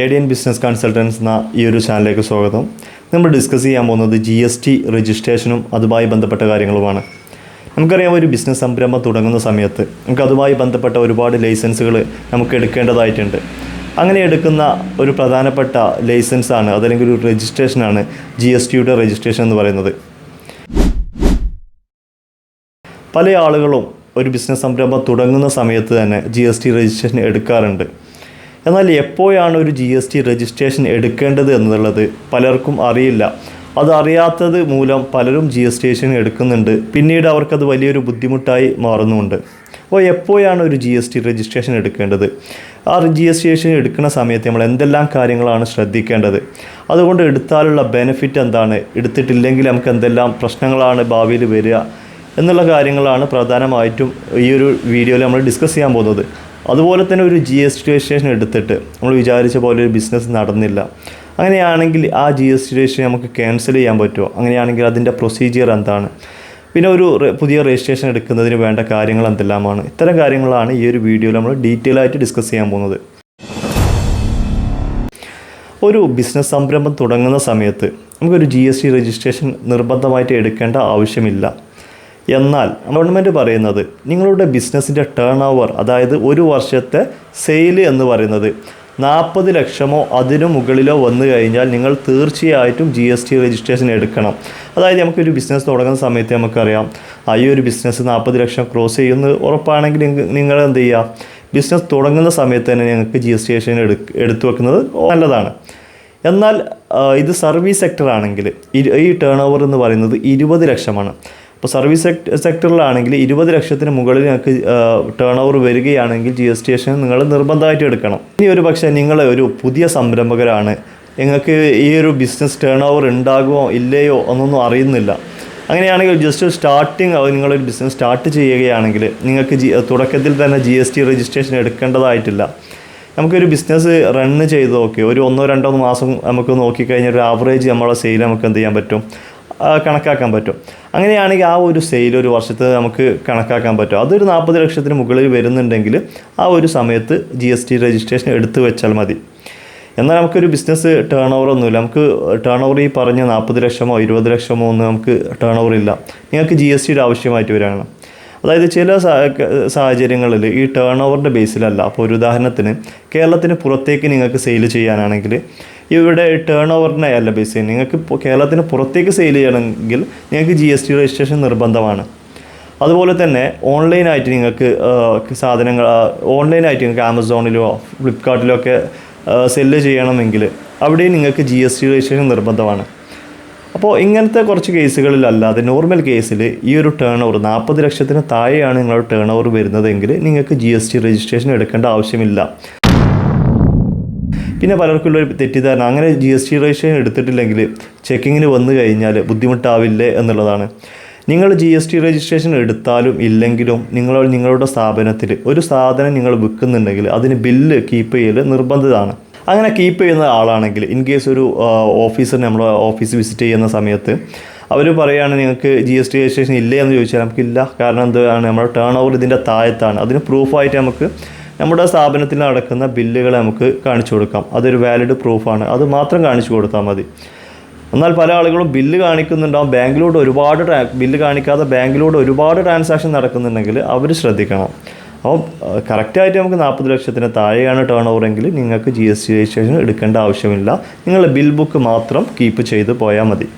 A D N business consultants എന്ന ഈ ഒരു ചാനലിലേക്ക് സ്വാഗതം. നമ്മൾ ഡിസ്കസ് ചെയ്യാൻ പോകുന്നത് ജി എസ് ടി രജിസ്ട്രേഷനും അതുമായി ബന്ധപ്പെട്ട കാര്യങ്ങളുമാണ്. നമുക്കറിയാം ഒരു ബിസിനസ് സംരംഭം തുടങ്ങുന്ന സമയത്ത് നമുക്ക് അതുമായി ബന്ധപ്പെട്ട ഒരുപാട് ലൈസൻസുകൾ നമുക്ക് എടുക്കേണ്ടതായിട്ടുണ്ട്. അങ്ങനെ എടുക്കുന്ന ഒരു പ്രധാനപ്പെട്ട ലൈസൻസാണ് അതല്ലെങ്കിൽ ഒരു രജിസ്ട്രേഷനാണ് ജി എസ് ടിയുടെ രജിസ്ട്രേഷൻ എന്ന് പറയുന്നത്. പല ആളുകളും ഒരു ബിസിനസ് സംരംഭം തുടങ്ങുന്ന സമയത്ത് തന്നെ ജി എസ് ടി രജിസ്ട്രേഷൻ എടുക്കാറുണ്ട്. എന്നാൽ എപ്പോഴാണ് ഒരു ജി എസ് ടി രജിസ്ട്രേഷൻ എടുക്കേണ്ടത് എന്നുള്ളത് പലർക്കും അറിയില്ല. അതറിയാത്തത് മൂലം പലരും ജി എസ് ടി എടുക്കുന്നുണ്ട്. പിന്നീട് അവർക്കത് വലിയൊരു ബുദ്ധിമുട്ടായി മാറുന്നുമുണ്ട്. അപ്പോൾ എപ്പോഴാണ് ഒരു ജി എസ് ടി രജിസ്ട്രേഷൻ എടുക്കേണ്ടത്? ആ ജി എസ് ടി എടുക്കുന്ന സമയത്ത് നമ്മൾ എന്തെല്ലാം കാര്യങ്ങളാണ് ശ്രദ്ധിക്കേണ്ടത്? അതുകൊണ്ട് എടുത്താലുള്ള ബെനിഫിറ്റ് എന്താണ്? എടുത്തിട്ടില്ലെങ്കിൽ നമുക്ക് എന്തെല്ലാം പ്രശ്നങ്ങളാണ് ഭാവിയിൽ വരിക? എന്നുള്ള കാര്യങ്ങളാണ് പ്രധാനമായിട്ടും ഈ ഒരു വീഡിയോയിൽ നമ്മൾ ഡിസ്കസ് ചെയ്യാൻ പോകുന്നത്. അതുപോലെ തന്നെ ഒരു ജി എസ് ടി രജിസ്ട്രേഷൻ എടുത്തിട്ട് നമ്മൾ വിചാരിച്ച പോലെ ഒരു ബിസിനസ് നടന്നില്ല. അങ്ങനെയാണെങ്കിൽ ആ ജി എസ് ടി രജിസ്ട്രേഷൻ നമുക്ക് ക്യാൻസൽ ചെയ്യാൻ പറ്റുമോ? അങ്ങനെയാണെങ്കിൽ അതിന്റെ പ്രൊസീജിയർ എന്താണ്? പിന്നെ ഒരു പുതിയ രജിസ്ട്രേഷൻ എടുക്കുന്നതിന് വേണ്ട കാര്യങ്ങൾ എന്തെല്ലാമാണ്? ഇത്തരം കാര്യങ്ങളാണ് ഈ ഒരു വീഡിയോയിൽ നമ്മൾ ഡീറ്റെയിൽ ആയിട്ട് ഡിസ്കസ് ചെയ്യാൻ പോകുന്നത്. ഒരു ബിസിനസ് സംരംഭം തുടങ്ങുന്ന സമയത്ത് നമുക്കൊരു ജി എസ് ടി രജിസ്ട്രേഷൻ നിർബന്ധമായിട്ട് എടുക്കേണ്ട ആവശ്യമില്ല. എന്നാൽ ഗവൺമെന്റ് പറയുന്നത് നിങ്ങളുടെ ബിസിനസ്സിന്റെ ടേൺ ഓവർ അതായത് ഒരു വർഷത്തെ സെയിൽ എന്ന് പറയുന്നത് നാൽപ്പത് ലക്ഷമോ അതിനു മുകളിലോ വന്നു കഴിഞ്ഞാൽ നിങ്ങൾ തീർച്ചയായിട്ടും ജി എസ് ടി രജിസ്ട്രേഷൻ എടുക്കണം. അതായത് നമുക്കൊരു ബിസിനസ് തുടങ്ങുന്ന സമയത്ത് നമുക്കറിയാം ആ ഈ ഒരു ബിസിനസ് നാൽപ്പത് ലക്ഷം ക്രോസ് ചെയ്യുന്നു. ഉറപ്പാണെങ്കിൽ നിങ്ങൾ എന്ത് ചെയ്യുക ബിസിനസ് തുടങ്ങുന്ന സമയത്ത് തന്നെ ഞങ്ങൾക്ക് ജി എസ് ടി രജിസ്ട്രേഷൻ എടു- എടുത്തു വെക്കുന്നത് നല്ലതാണ്. എന്നാൽ ഇത് സർവീസ് സെക്ടർ ആണെങ്കിൽ ഈ ടേൺ ഓവർ എന്ന് പറയുന്നത് ഇരുപത് ലക്ഷമാണ്. അപ്പോൾ സർവീസ് സെക്ട സെക്ടറിലാണെങ്കിൽ ഇരുപത് ലക്ഷത്തിന് മുകളിൽ നിങ്ങൾക്ക് ടേൺ ഓവർ വരികയാണെങ്കിൽ ജി എസ് ടി നിങ്ങൾ നിർബന്ധമായിട്ട് എടുക്കണം. ഇനി ഒരു പക്ഷേ നിങ്ങൾ ഒരു പുതിയ സംരംഭകരാണ്. നിങ്ങൾക്ക് ഈ ഒരു ബിസിനസ് ടേൺ ഓവർ ഉണ്ടാകുമോ ഇല്ലയോ എന്നൊന്നും അറിയുന്നില്ല. അങ്ങനെയാണെങ്കിൽ ജസ്റ്റ് സ്റ്റാർട്ടിങ് നിങ്ങളൊരു ബിസിനസ് സ്റ്റാർട്ട് ചെയ്യുകയാണെങ്കിൽ നിങ്ങൾക്ക് ജി തുടക്കത്തിൽ തന്നെ ജി എസ് ടി രജിസ്ട്രേഷൻ എടുക്കേണ്ടതായിട്ടില്ല. നമുക്കൊരു ബിസിനസ് റണ്ണ് ചെയ്ത് നോക്കി. ഒരു ഒന്നോ രണ്ടോ മാസം നമുക്ക് നോക്കിക്കഴിഞ്ഞാൽ ഒരു ആവറേജ് നമ്മളെ സെയിൽ നമുക്ക് എന്ത് ചെയ്യാൻ പറ്റും? കണക്കാക്കാൻ പറ്റും. അങ്ങനെയാണെങ്കിൽ ആ ഒരു സെയിൽ ഒരു വർഷത്തെ നമുക്ക് കണക്കാക്കാൻ പറ്റും. അതൊരു നാൽപ്പത് ലക്ഷത്തിന് മുകളിൽ വരുന്നുണ്ടെങ്കിൽ ആ ഒരു സമയത്ത് ജി എസ് ടി രജിസ്ട്രേഷൻ എടുത്തു വെച്ചാൽ മതി. എന്നാൽ നമുക്കൊരു ബിസിനസ് ടേൺ ഓവർ ഒന്നുമില്ല. നമുക്ക് ടേൺ ഓവർ ഈ പറഞ്ഞ നാൽപ്പത് ലക്ഷമോ ഇരുപത് ലക്ഷമോ ഒന്നും നമുക്ക് ടേൺ ഓവർ ഇല്ല. നിങ്ങൾക്ക് ജി എസ് ടിയുടെ ആവശ്യമായിട്ട് വരികയാണ്. അതായത് ചില സാഹചര്യങ്ങളിൽ ഈ ടേൺ ഓവറിന്റെ ബേസിലല്ല അപ്പോൾ ഒരു ഉദാഹരണത്തിന് കേരളത്തിന് പുറത്തേക്ക് നിങ്ങൾക്ക് സെയിൽ ചെയ്യാനാണെങ്കിൽ ഇവിടെ ടേൺ ഓവറിനെ അല്ല ബേസ് ചെയ്യുന്നത്. നിങ്ങൾക്ക് കേരളത്തിന് പുറത്തേക്ക് സെയിൽ ചെയ്യണമെങ്കിൽ നിങ്ങൾക്ക് ജി എസ് ടി രജിസ്ട്രേഷൻ നിർബന്ധമാണ്. അതുപോലെ തന്നെ ഓൺലൈനായിട്ട് നിങ്ങൾക്ക് സാധനങ്ങൾ ഓൺലൈനായിട്ട് നിങ്ങൾക്ക് ആമസോണിലോ ഫ്ലിപ്കാർട്ടിലോ ഒക്കെ സെല്ല് ചെയ്യണമെങ്കിൽ അവിടെ നിങ്ങൾക്ക് ജി എസ് ടി രജിസ്ട്രേഷൻ നിർബന്ധമാണ്. അപ്പോൾ ഇങ്ങനത്തെ കുറച്ച് കേസുകളിലല്ലാതെ നോർമൽ കേസിൽ ഈ ഒരു ടേൺ ഓവർ നാൽപ്പത് ലക്ഷത്തിന് താഴെയാണ് നിങ്ങളുടെ ടേൺ ഓവർ വരുന്നതെങ്കിൽ നിങ്ങൾക്ക് ജി എസ് ടി രജിസ്ട്രേഷൻ എടുക്കേണ്ട ആവശ്യമില്ല. പിന്നെ പലർക്കുള്ള ഒരു തെറ്റിദ്ധാരണ. അങ്ങനെ ജി എസ് ടി രജിസ്ട്രേഷൻ എടുത്തിട്ടില്ലെങ്കിൽ ചെക്കിങ്ങിന് വന്നു കഴിഞ്ഞാൽ ബുദ്ധിമുട്ടാവില്ലേ എന്നുള്ളതാണ്. നിങ്ങൾ ജി എസ് ടി രജിസ്ട്രേഷൻ എടുത്താലും ഇല്ലെങ്കിലും നിങ്ങൾ നിങ്ങളുടെ സ്ഥാപനത്തിൽ ഒരു സാധനം നിങ്ങൾ വിൽക്കുന്നുണ്ടെങ്കിൽ അതിന് ബില്ല് കീപ്പ് ചെയ്യൽ നിർബന്ധിതമാണ്. അങ്ങനെ കീപ്പ് ചെയ്യുന്ന ആളാണെങ്കിൽ ഇൻ കേസ് ഒരു ഓഫീസർ നമ്മൾ ഓഫീസ് വിസിറ്റ് ചെയ്യുന്ന സമയത്ത് അവർ പറയുകയാണ് നിങ്ങൾക്ക് ജി എസ് ടി രജിസ്ട്രേഷൻ ഇല്ലേ എന്ന് ചോദിച്ചാൽ നമുക്കില്ല. കാരണം എന്താണ്? നമ്മുടെ ടേൺ ഓവർ ഇതിന്റെ താഴത്താണ്. അതിന് പ്രൂഫായിട്ട് നമുക്ക് നമ്മുടെ സ്ഥാപനത്തിൽ നടക്കുന്ന ബില്ലുകൾ നമുക്ക് കാണിച്ചു കൊടുക്കാം. അതൊരു വാലിഡ് പ്രൂഫാണ് അത് മാത്രം കാണിച്ചു കൊടുത്താൽ മതി. എന്നാൽ പല ആളുകളും ബില്ല് കാണിക്കുന്നുണ്ടാവും. ബാങ്കിലൂടെ ഒരുപാട് ബില്ല് കാണിക്കാതെ ബാങ്കിലൂടെ ഒരുപാട് ട്രാൻസാക്ഷൻ നടക്കുന്നുണ്ടെങ്കിൽ അവർ ശ്രദ്ധിക്കണം. അപ്പോൾ കറക്റ്റായിട്ട് നമുക്ക് നാൽപ്പത് ലക്ഷത്തിന് താഴെയാണ് ടേൺ ഓവറെങ്കിൽ നിങ്ങൾക്ക് ജി എസ് ടി രജിസ്ട്രേഷൻ എടുക്കേണ്ട ആവശ്യമില്ല. നിങ്ങൾ ബിൽ ബുക്ക് മാത്രം കീപ്പ് ചെയ്ത് പോയാൽ മതി.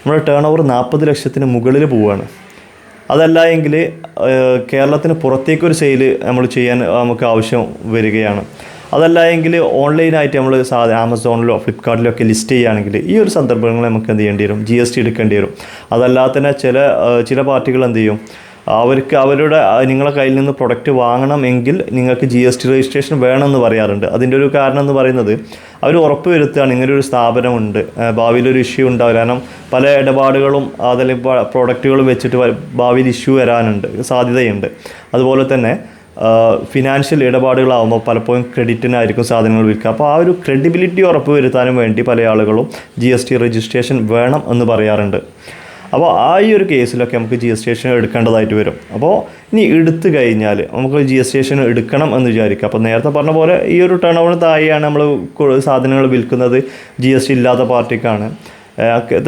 നമ്മുടെ ടേൺ ഓവർ നാൽപ്പത് ലക്ഷത്തിന് മുകളിൽ പോവുകയാണ് അതല്ല എങ്കിൽ കേരളത്തിന് പുറത്തേക്കൊരു സെയിൽ നമ്മൾ ചെയ്യാൻ നമുക്ക് ആവശ്യം വരികയാണ്. അതല്ല എങ്കിൽ ഓൺലൈനായിട്ട് നമ്മൾ സാധ ആമസോണിലോ ഫ്ലിപ്കാർട്ടിലോ ഒക്കെ ലിസ്റ്റ് ചെയ്യുകയാണെങ്കിൽ ഈ ഒരു സന്ദർഭങ്ങളിൽ നമുക്ക് എന്ത് ചെയ്യേണ്ടി വരും? ജി എസ് ടി എടുക്കേണ്ടി വരും. അതല്ലാതെ തന്നെ ചില ചില പാർട്ടികൾ എന്ത് ചെയ്യും? അവർക്ക് അവരുടെ നിങ്ങളുടെ നിങ്ങളെ കയ്യിൽ നിന്ന് പ്രൊഡക്റ്റ് വാങ്ങണമെങ്കിൽ നിങ്ങൾക്ക് ജി എസ് ടി രജിസ്ട്രേഷൻ വേണമെന്ന് പറയാറുണ്ട്. അതിന്റെ ഒരു കാരണം എന്ന് പറയുന്നത് അവർ ഉറപ്പ് വരുത്തുകയാണ് ഒരു സ്ഥാപനമുണ്ട്. ഭാവിയിലൊരു ഇഷ്യൂ ഉണ്ടാവില്ല. കാരണം പല ഇടപാടുകളും അതല്ലെങ്കിൽ പ്രൊഡക്റ്റുകളും വെച്ചിട്ട് ഭാവിയിൽ ഇഷ്യൂ വരാനുണ്ട് സാധ്യതയുണ്ട്. അതുപോലെ തന്നെ ഫിനാൻഷ്യൽ ഇടപാടുകളാകുമ്പോൾ പലപ്പോഴും ക്രെഡിറ്റിനായിരിക്കും സാധനങ്ങൾ വിൽക്കുക. അപ്പോൾ ആ ഒരു ക്രെഡിബിലിറ്റി ഉറപ്പ് വരുത്താനും വേണ്ടി പല ആളുകളും ജി എസ് ടി രജിസ്ട്രേഷൻ വേണം എന്ന് പറയാറുണ്ട്. അപ്പോൾ ആ ഈ ഒരു കേസിലൊക്കെ നമുക്ക് ജി എസ് ടി എടുക്കേണ്ടതായിട്ട് വരും. അപ്പോൾ ഇനി എടുത്തു കഴിഞ്ഞാൽ നമുക്ക് ജി എസ് ടി എടുക്കണം എന്ന് വിചാരിക്കുക. അപ്പോൾ നേരത്തെ പറഞ്ഞ പോലെ ഈ ഒരു ടേൺ ഓവറിന് താഴെയാണ് നമ്മൾ സാധനങ്ങൾ വിൽക്കുന്നത് ജി എസ് ടി ഇല്ലാത്ത പാർട്ടിക്കാണ്.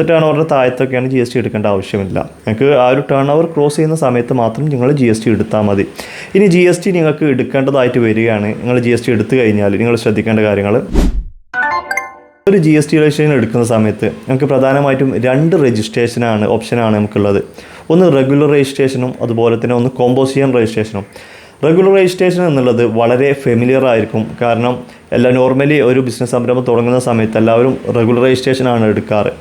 ടേൺ ഓവറിന്റെ താഴത്തൊക്കെയാണ് ജി എസ് ടി എടുക്കേണ്ട ആവശ്യമില്ല. നിങ്ങൾക്ക് ആ ഒരു ടേൺ ഓവർ ക്രോസ് ചെയ്യുന്ന സമയത്ത് മാത്രം നിങ്ങൾ ജി എസ് ടി എടുത്താൽ മതി. ഇനി ജി എസ് ടി നിങ്ങൾക്ക് എടുക്കേണ്ടതായിട്ട് വരികയാണ്. നിങ്ങൾ ജി എസ് ടി എടുത്തു കഴിഞ്ഞാൽ നിങ്ങൾ ശ്രദ്ധിക്കേണ്ട കാര്യങ്ങൾ ഒരു ജി എസ് ടി രജിസ്ട്രേഷൻ എടുക്കുന്ന സമയത്ത് നമുക്ക് പ്രധാനമായിട്ടും രണ്ട് രജിസ്ട്രേഷനാണ് ഓപ്ഷനാണ് നമുക്കുള്ളത്. ഒന്ന് റെഗുലർ രജിസ്ട്രേഷനും അതുപോലെ തന്നെ ഒന്ന് കോമ്പോസിയൻ രജിസ്ട്രേഷനും റെഗുലർ രജിസ്ട്രേഷൻ എന്നുള്ളത് വളരെ ഫെമിലിയർ ആയിരിക്കും. കാരണം എല്ലാ നോർമലി ഒരു ബിസിനസ് സംരംഭം തുടങ്ങുന്ന സമയത്ത് എല്ലാവരും റെഗുലർ രജിസ്ട്രേഷനാണ് എടുക്കാറ്.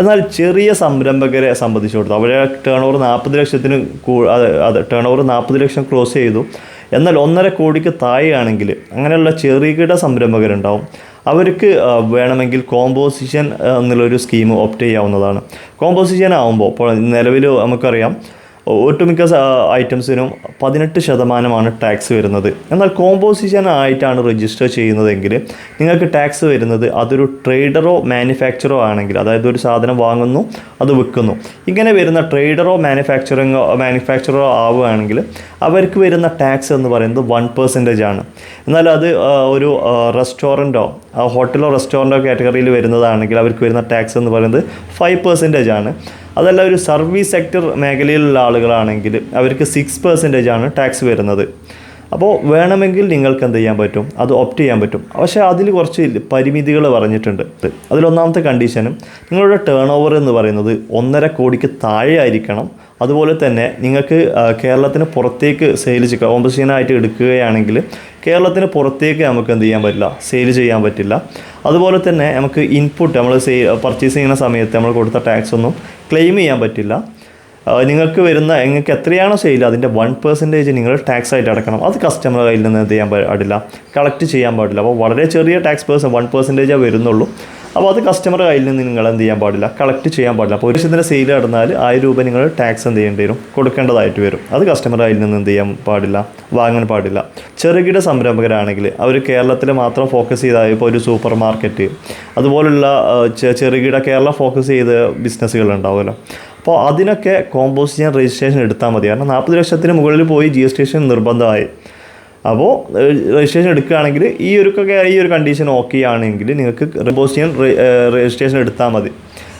എന്നാൽ ചെറിയ സംരംഭകരെ സംബന്ധിച്ചിടത്തോളം അവരെ ടേൺ ഓവർ നാൽപ്പത് ലക്ഷത്തിന് ടേൺ ഓവർ നാൽപ്പത് ലക്ഷം ക്രോസ് ചെയ്തു. എന്നാൽ ഒന്നര കോടിക്ക് താഴെയാണെങ്കിൽ അങ്ങനെയുള്ള ചെറുകിട സംരംഭകരുണ്ടാവും. അവർക്ക് വേണമെങ്കിൽ കോമ്പോസിഷൻ എന്നുള്ളൊരു സ്കീം ഓപ്റ്റ് ചെയ്യാവുന്നതാണ്. കോമ്പോസിഷൻ ആകുമ്പോൾ ഇപ്പോൾ നിലവിൽ നമുക്കറിയാം ഒട്ടുമിക്ക ഐറ്റംസിനും പതിനെട്ട് ശതമാനമാണ് ടാക്സ് വരുന്നത്. എന്നാൽ കോമ്പോസിഷൻ ആയിട്ടാണ് രജിസ്റ്റർ ചെയ്യുന്നതെങ്കിൽ നിങ്ങൾക്ക് ടാക്സ് വരുന്നത് അതൊരു ട്രേഡറോ മാനുഫാക്ചറോ ആണെങ്കിൽ അതായത് ഒരു സാധനം വാങ്ങുന്നു അത് വിൽക്കുന്നു. ഇങ്ങനെ വരുന്ന ട്രേഡറോ മാനുഫാക്ചറിങ്ങോ മാനുഫാക്ചറോ ആവുകയാണെങ്കിൽ അവർക്ക് വരുന്ന ടാക്സ് എന്ന് പറയുന്നത് വൺ പെർസെന്റേജ് ആണ്. എന്നാൽ അത് ഒരു റെസ്റ്റോറന്റോ ഹോട്ടലോ റെസ്റ്റോറന്റോ കാറ്റഗറിയിൽ വരുന്നതാണെങ്കിൽ അവർക്ക് വരുന്ന ടാക്സ് എന്ന് പറയുന്നത് ഫൈവ് പെർസെന്റേജ് ആണ്. അതല്ല ഒരു സർവീസ് സെക്ടർ മേഖലയിലുള്ള ആളുകളാണെങ്കിൽ അവർക്ക് സിക്സ് പെർസെന്റേജ് ആണ് ടാക്സ് വരുന്നത്. അപ്പോൾ വേണമെങ്കിൽ നിങ്ങൾക്ക് എന്ത് ചെയ്യാൻ പറ്റും? അത് ഓപ്റ്റ് ചെയ്യാൻ പറ്റും. പക്ഷേ അതിൽ കുറച്ച് പരിമിതികൾ പറഞ്ഞിട്ടുണ്ട്. അതിലൊന്നാമത്തെ കണ്ടീഷനും നിങ്ങളുടെ ടേൺ ഓവർ എന്ന് പറയുന്നത് ഒന്നര കോടിക്ക് താഴെ ആയിരിക്കണം അതുപോലെ തന്നെ നിങ്ങൾക്ക് കേരളത്തിന് പുറത്തേക്ക് സെയിൽ ചെയ്യുക ഓംബസീനായിട്ട് എടുക്കുകയാണെങ്കിൽ കേരളത്തിന് പുറത്തേക്ക് നമുക്ക് എന്ത് ചെയ്യാൻ പറ്റില്ല സെയിൽ ചെയ്യാൻ പറ്റില്ല. അതുപോലെ തന്നെ നമുക്ക് ഇൻപുട്ട് നമ്മൾ സെയിൽ പർച്ചേസ് ചെയ്യുന്ന സമയത്ത് നമ്മൾ കൊടുത്ത ടാക്സ് ഒന്നും ക്ലെയിം ചെയ്യാൻ പറ്റില്ല. നിങ്ങൾക്ക് വരുന്ന നിങ്ങൾക്ക് എത്രയാണോ സെയിൽ അതിന്റെ വൺ പെർസെന്റേജ് നിങ്ങൾ ടാക്സ് ആയിട്ട് അടക്കണം. അത് കസ്റ്റമർ കയ്യിൽ നിന്ന് എന്ത് ചെയ്യാൻ പാടില്ല. കളക്ട് ചെയ്യാൻ പാടില്ല. അപ്പോൾ വളരെ ചെറിയ ടാക്സ് പേഴ്സൺ വൺ പെർസെന്റേജേ വരുന്നുള്ളൂ. അപ്പോൾ അത് കസ്റ്റമർ കയ്യിൽ നിന്ന് നിങ്ങൾ എന്ത് ചെയ്യാൻ പാടില്ല? കളക്ട് ചെയ്യാൻ പാടില്ല. അപ്പോൾ ഒരു ലക്ഷത്തിന്റെ സെയിൽ നടന്നാൽ ആയിരം രൂപ നിങ്ങൾ ടാക്സ് എന്ത് ചെയ്യേണ്ടി വരും? കൊടുക്കേണ്ടതായിട്ട് വരും. അത് കസ്റ്റമർ കയ്യിൽ നിന്ന് എന്ത് ചെയ്യാൻ പാടില്ല? വാങ്ങാൻ പാടില്ല. ചെറുകിട സംരംഭകരാണെങ്കിൽ അവർ കേരളത്തിൽ മാത്രം ഫോക്കസ് ചെയ്താൽ ഇപ്പോൾ ഒരു സൂപ്പർ മാർക്കറ്റ് അതുപോലുള്ള ചെറുകിട കേരള ഫോക്കസ് ചെയ്ത ബിസിനസ്സുകൾ ഉണ്ടാവുമല്ലോ. അപ്പോൾ അതിനൊക്കെ കോമ്പോസിഷൻ രജിസ്ട്രേഷൻ എടുത്താൽ മതി. കാരണം നാൽപ്പത് ലക്ഷത്തിന് മുകളിൽ പോയി ജി എസ് ടി നിർബന്ധമായി. അപ്പോൾ രജിസ്ട്രേഷൻ എടുക്കുകയാണെങ്കിൽ ഈ ഒരു ഈ ഒരു കണ്ടീഷൻ ഓക്കെ ആണെങ്കിൽ നിങ്ങൾക്ക് കോമ്പോസിഷൻ രജിസ്ട്രേഷൻ എടുത്താൽ മതി.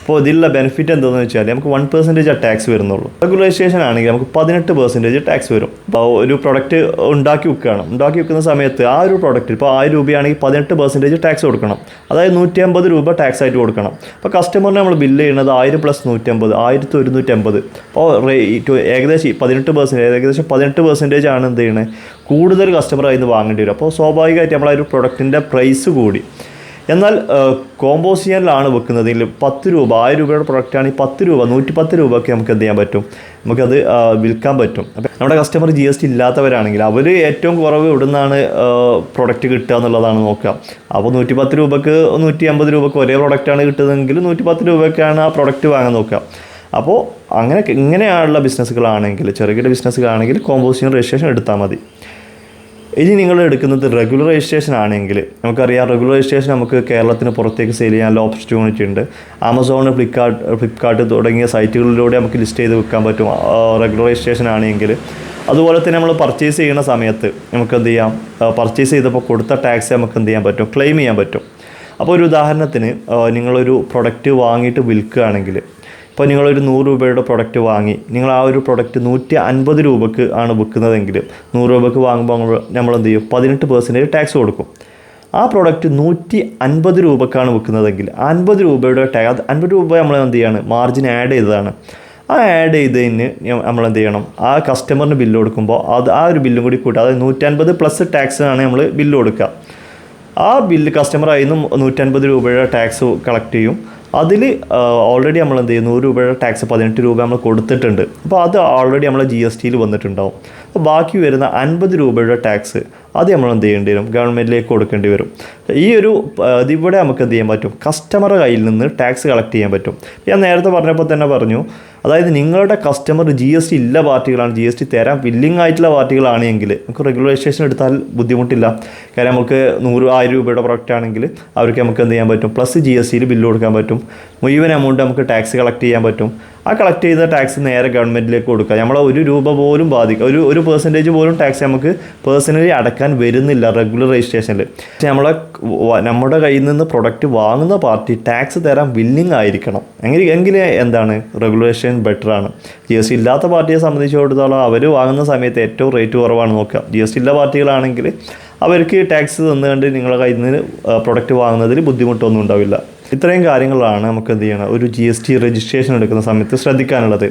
അപ്പോൾ ഇതിലുള്ള ബെനിഫിറ്റ് എന്താണെന്ന് വെച്ചാൽ നമുക്ക് വൺ പെർസെന്റേജ് ആ ടാക്സ് വരുന്നുള്ളൂ. റെഗുലേഷേഷൻ ആണെങ്കിൽ നമുക്ക് പതിനെട്ട് പെർസെന്റേജ് ടാക്സ് വരും. അപ്പോൾ ഒരു പ്രൊഡക്റ്റ് ഉണ്ടാക്കി വെക്കുകയാണ്. ഉണ്ടാക്കി വെക്കുന്ന സമയത്ത് ആ ഒരു പ്രൊഡക്റ്റ് ഇപ്പോൾ ആയിരം രൂപയാണെങ്കിൽ പതിനെട്ട് പെർസെന്റേജ് ടാക്സ് കൊടുക്കണം. അതായത് നൂറ്റി അമ്പത് രൂപ ടാക്സ് ആയിട്ട് കൊടുക്കണം. അപ്പോൾ കസ്റ്റമറിന് നമ്മൾ ബില്ല് ചെയ്യുന്നത് ആയിരം പ്ലസ് നൂറ്റമ്പത് ആയിരത്തി ഒരുന്നൂറ്റമ്പത് അപ്പോൾ റേറ്റ് ഏകദേശം പതിനെട്ട് പെർസെന്റേജ് ഏകദേശം പതിനെട്ട് പെർസെന്റേജ് ആണ് എന്ത് ചെയ്യുന്നത് കൂടുതൽ കസ്റ്റമർ അതിൽ നിന്ന് വാങ്ങേണ്ടി വരും. അപ്പോൾ സ്വാഭാവികമായിട്ട് നമ്മൾ ആ ഒരു പ്രൊഡക്റ്റിന്റെ പ്രൈസ് കൂടി. എന്നാൽ കോമ്പോസിയനിലാണ് വെക്കുന്നതെങ്കിൽ പത്ത് രൂപ ആയിരം രൂപയുടെ പ്രൊഡക്റ്റാണ് ഈ പത്ത് രൂപ നൂറ്റി പത്ത് രൂപയ്ക്ക് നമുക്ക് എന്ത് ചെയ്യാൻ പറ്റും? നമുക്കത് വിൽക്കാൻ പറ്റും. അപ്പം നമ്മുടെ കസ്റ്റമർ ജി എസ് ടി ഇല്ലാത്തവരാണെങ്കിൽ അവർ ഏറ്റവും കുറവ് ഇവിടുന്നാണ് പ്രൊഡക്റ്റ് കിട്ടുക എന്നുള്ളതാണ് നോക്കുക. അപ്പോൾ നൂറ്റി പത്ത് രൂപക്ക് നൂറ്റി അമ്പത് രൂപക്ക് ഒരേ പ്രൊഡക്റ്റാണ് കിട്ടുന്നതെങ്കിൽ നൂറ്റി പത്ത് രൂപയ്ക്കാണ് ആ പ്രൊഡക്റ്റ് വാങ്ങാൻ നോക്കുക. അപ്പോൾ അങ്ങനെ ഇങ്ങനെയുള്ള ബിസിനസ്സുകളാണെങ്കിൽ ചെറുകിട ബിസിനസ്സുകളാണെങ്കിൽ കോമ്പോസിഷൻ രജിസ്ട്രേഷൻ എടുത്താൽ മതി. ഇനി നിങ്ങൾ എടുക്കുന്നത് റെഗുലർ രജിസ്ട്രേഷൻ ആണെങ്കിൽ നമുക്കറിയാം റെഗുലർ രജിസ്ട്രേഷൻ നമുക്ക് കേരളത്തിന് പുറത്തേക്ക് സെയിൽ ചെയ്യാനുള്ള ഓപ്പർച്യൂണിറ്റി ഉണ്ട്. ആമസോൺ ഫ്ലിപ്കാർട്ട് ഫ്ലിപ്കാർട്ട് തുടങ്ങിയ സൈറ്റുകളിലൂടെ നമുക്ക് ലിസ്റ്റ് ചെയ്ത് വിൽക്കാൻ പറ്റും റെഗുലർ രജിസ്ട്രേഷൻ ആണെങ്കിൽ. അതുപോലെ തന്നെ നമ്മൾ പർച്ചേസ് ചെയ്യുന്ന സമയത്ത് നമുക്ക് എന്ത് ചെയ്യാം പർച്ചേസ് ചെയ്തപ്പോൾ കൊടുത്ത ടാക്സ് നമുക്ക് എന്ത് ചെയ്യാൻ പറ്റും ക്ലെയിം ചെയ്യാൻ പറ്റും. അപ്പോൾ ഒരു ഉദാഹരണത്തിന് നിങ്ങളൊരു പ്രൊഡക്റ്റ് വാങ്ങിയിട്ട് വിൽക്കുകയാണെങ്കിൽ ഇപ്പോൾ നിങ്ങളൊരു നൂറ് രൂപയുടെ പ്രൊഡക്റ്റ് വാങ്ങി. നിങ്ങൾ ആ ഒരു പ്രൊഡക്റ്റ് നൂറ്റി അൻപത് രൂപക്ക് ആണ് വിൽക്കുന്നതെങ്കിൽ നൂറ് രൂപക്ക് വാങ്ങുമ്പോൾ നമ്മൾ എന്ത് ചെയ്യും? പതിനെട്ട് പെർസെന്റേജ് ടാക്സ് കൊടുക്കും. ആ പ്രൊഡക്റ്റ് നൂറ്റി അൻപത് രൂപക്കാണ് വിൽക്കുന്നതെങ്കിൽ അൻപത് രൂപയുടെ ടാക്സ് അൻപത് രൂപ നമ്മൾ എന്ത് ചെയ്യാണ്? മാർജിൻ ആഡ് ചെയ്തതാണ്. ആ ആഡ് ചെയ്തതിന് നമ്മൾ എന്ത് ചെയ്യണം? ആ കസ്റ്റമറിന് ബില്ല് കൊടുക്കുമ്പോൾ അത് ആ ഒരു ബില്ലും കൂടി കൂട്ടുക അതായത് നൂറ്റൻപത് പ്ലസ് ടാക്സ് ആണ് നമ്മൾ ബില്ല് കൊടുക്കുക. ആ ബില്ല് കസ്റ്റമർ അതിൽ നിന്ന് നൂറ്റൻപത് രൂപയുടെ ടാക്സ് കളക്ട് ചെയ്യും. അതിൽ ഓൾറെഡി നമ്മൾ എന്ത് ചെയ്യുന്നു? നൂറ് രൂപയുടെ ടാക്സ് പതിനെട്ട് രൂപ നമ്മൾ കൊടുത്തിട്ടുണ്ട്. അപ്പോൾ അത് ഓൾറെഡി നമ്മൾ ജി എസ് ടിയിൽ വന്നിട്ടുണ്ടാവും. അപ്പോൾ ബാക്കി വരുന്ന അൻപത് രൂപയുടെ ടാക്സ് അത് നമ്മൾ എന്ത് ചെയ്യേണ്ടി വരും? ഗവൺമെന്റിലേക്ക് കൊടുക്കേണ്ടി വരും. ഈ ഒരു ഇതിവിടെ നമുക്ക് എന്ത് ചെയ്യാൻ പറ്റും? കസ്റ്റമർ കയ്യിൽ നിന്ന് ടാക്സ് കളക്ട് ചെയ്യാൻ പറ്റും. ഞാൻ നേരത്തെ പറഞ്ഞപ്പോൾ തന്നെ പറഞ്ഞു അതായത് നിങ്ങളുടെ കസ്റ്റമർ ജി എസ് ടി ഇല്ല പാർട്ടികളാണ്. ജി എസ് ടി തരാൻ വില്ലിംഗ് ആയിട്ടുള്ള പാർട്ടികളാണെങ്കിൽ നമുക്ക് റെഗുലർ രജിസ്ട്രേഷൻ എടുത്താൽ ബുദ്ധിമുട്ടില്ല. കാര്യം നമുക്ക് നൂറ് ആയിരം രൂപയുടെ പ്രൊഡക്റ്റ് ആണെങ്കിൽ അവർക്ക് നമുക്ക് എന്ത് ചെയ്യാൻ പറ്റും? പ്ലസ് ജി എസ് ടിയിൽ ബില്ല് കൊടുക്കാൻ പറ്റും. മുഴുവൻ എമൗണ്ട് നമുക്ക് ടാക്സ് കളക്ട് ചെയ്യാൻ പറ്റും. ആ കളക്ട് ചെയ്ത ടാക്സ് നേരെ ഗവൺമെന്റിലേക്ക് കൊടുക്കുക. നമ്മളെ ഒരു രൂപ പോലും ബാധിക്കുക ഒരു ഒരു പെർസെന്റേജ് പോലും ടാക്സ് നമുക്ക് പേഴ്സണലി അടക്കാൻ വരുന്നില്ല റെഗുലർ രജിസ്ട്രേഷനിൽ പക്ഷേ നമ്മളെ നമ്മുടെ കയ്യിൽ നിന്ന് പ്രൊഡക്റ്റ് വാങ്ങുന്ന പാർട്ടി ടാക്സ് തരാൻ വില്ലിങ് ആയിരിക്കണം. എങ്കിൽ എങ്കിലേ എന്താണ്? റെഗുലേഷൻ ബെറ്റർ ആണ്. ജി എസ് ടി ഇല്ലാത്ത പാർട്ടിയെ സംബന്ധിച്ചിടത്തോളം അവർ വാങ്ങുന്ന സമയത്ത് ഏറ്റവും റേറ്റ് കുറവാണ് നോക്കുക. ജി എസ് ടി ഇല്ല പാർട്ടികളാണെങ്കിൽ അവർക്ക് ടാക്സ് തന്നുകൊണ്ട് നിങ്ങളുടെ കയ്യിൽ നിന്ന് പ്രൊഡക്റ്റ് വാങ്ങുന്നതിൽ ബുദ്ധിമുട്ടൊന്നും ഉണ്ടാവില്ല. ഇത്രയും കാര്യങ്ങളാണ് നമുക്ക് എന്ത് ചെയ്യണം? ഒരു ജി എസ് ടി രജിസ്ട്രേഷൻ എടുക്കുന്ന സമയത്ത് ശ്രദ്ധിക്കാനുള്ളത്.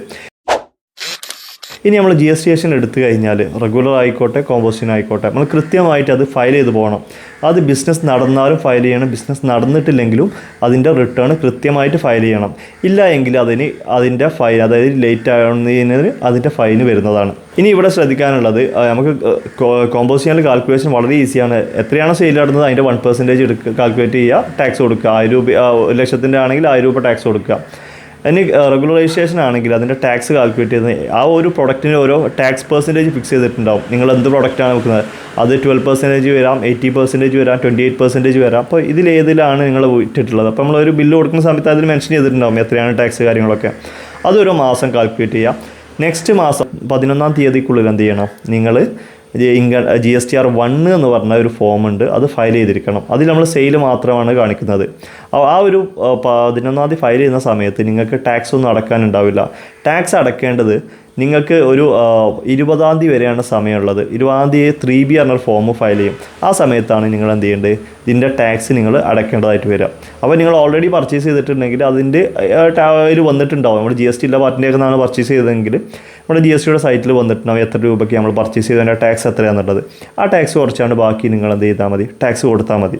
ഇനി നമ്മൾ ജി എസ് ടി എഷൻ എടുത്തു കഴിഞ്ഞാൽ റെഗുലർ ആയിക്കോട്ടെ കോമ്പോസ്റ്റിംഗ് ആയിക്കോട്ടെ നമ്മൾ കൃത്യമായിട്ട് അത് ഫയൽ ചെയ്ത് പോകണം. അത് ബിസിനസ് നടന്നാലും ഫയൽ ചെയ്യണം. ബിസിനസ് നടന്നിട്ടില്ലെങ്കിലും അതിന്റെ റിട്ടേൺ കൃത്യമായിട്ട് ഫയൽ ചെയ്യണം. ഇല്ല എങ്കിൽ അതിന് അതിന്റെ ഫൈൻ അതായത് ലേറ്റ് ആവുന്നതിന് അതിന്റെ ഫൈന് വരുന്നതാണ്. ഇനി ഇവിടെ ശ്രദ്ധിക്കാനുള്ളത് നമുക്ക് കോമ്പോസിഷനിൽ കാൽക്കുലേഷൻ വളരെ ഈസിയാണ് എത്രയാണ് സെയിൽ നടന്നത്? അതിന്റെ വൺ പെർസെന്റേജ് എടുക്കുക കാൽക്കുലേറ്റ് ചെയ്യുക ടാക്സ് കൊടുക്കുക. ആയിരം രൂപ ഒരു ലക്ഷത്തിന്റെ ആണെങ്കിൽ ആയിരം രൂപ ടാക്സ് കൊടുക്കുക. ഇനി റെഗുലറൈസേഷൻ ആണെങ്കിൽ അതിന്റെ ടാക്സ് കാൽക്കുലേറ്റ് ചെയ്യുന്നത് ആ ഒരു പ്രൊഡക്റ്റിന് ഓരോ ടാക്സ് പെർസെന്റേജ് ഫിക്സ് ചെയ്തിട്ടുണ്ടാവും. നിങ്ങൾ എന്ത് പ്രൊഡക്റ്റാണ് വെക്കുന്നത് അത് ട്വൽവ് പെർസെന്റേജ് വരാം എയ്റ്റി പെർസെന്റേജ് വരാം ട്വന്റി എയ്റ്റ് പെർസെന്റേജ് വരാം. അപ്പോൾ ഇതിൽ ഏതിലാണ് നിങ്ങൾ വിറ്റിട്ടുള്ളത്? അപ്പോൾ നമ്മളൊരു ബില്ല് കൊടുക്കുന്ന സമയത്ത് അതിൽ മെൻഷൻ ചെയ്തിട്ടുണ്ടാവും എത്രയാണ് ടാക്സ് കാര്യങ്ങളൊക്കെ. അതൊരു മാസം കാൽക്കുലേറ്റ് ചെയ്യാം. നെക്സ്റ്റ് മാസം പതിനൊന്നാം തീയതിക്കുള്ളിൽ എന്ത് ചെയ്യണം? നിങ്ങൾ income G S T R one എന്ന് പറഞ്ഞ ഒരു ഫോം ഉണ്ട്. അത് ഫയൽ ചെയ്തിരിക്കണം. അതിൽ നമ്മൾ സെയിൽ മാത്രമാണ് കാണിക്കുന്നത്. ആ- ഒരു പതിനൊന്നാം തീയതി ഫയൽ ചെയ്യുന്ന സമയത്ത് നിങ്ങൾക്ക് ടാക്സ് ഒന്നും അടക്കാനുണ്ടാവില്ല. ടാക്സ് അടക്കേണ്ടത് നിങ്ങൾക്ക് ഒരു ഇരുപതാം തീയതി വരെയാണ് സമയമുള്ളത്. ഇരുപതാം തീയതി ത്രീ ബി പറഞ്ഞൊരു ഫോം ഫയൽ ചെയ്യും. ആ സമയത്താണ് നിങ്ങൾ എന്ത് ചെയ്യേണ്ടത്? ഇതിന്റെ ടാക്സ് നിങ്ങൾ അടക്കേണ്ടതായിട്ട് വരിക. അപ്പോൾ നിങ്ങൾ ഓൾറെഡി പർച്ചേസ് ചെയ്തിട്ടുണ്ടെങ്കിൽ അതിന്റെ ഇത് വന്നിട്ടുണ്ടാവും. നമ്മൾ ജി എസ് ടി ഇല്ല പാർട്ടിന്റെ നിന്നാണ് പർച്ചേസ് ചെയ്തതെങ്കിൽ നമ്മുടെ ജി എസ് ടിയുടെ സൈറ്റിൽ വന്നിട്ടുണ്ടാവും എത്ര രൂപയ്ക്ക് നമ്മൾ പർച്ചേസ് ചെയ്തതിന്റെ ടാക്സ് എത്രയാണെന്നുള്ളത് ആ ടാക്സ് കുറച്ചാണ്ട് ബാക്കി നിങ്ങൾ എന്ത് ചെയ്താൽ മതി? ടാക്സ് കൊടുത്താൽ മതി.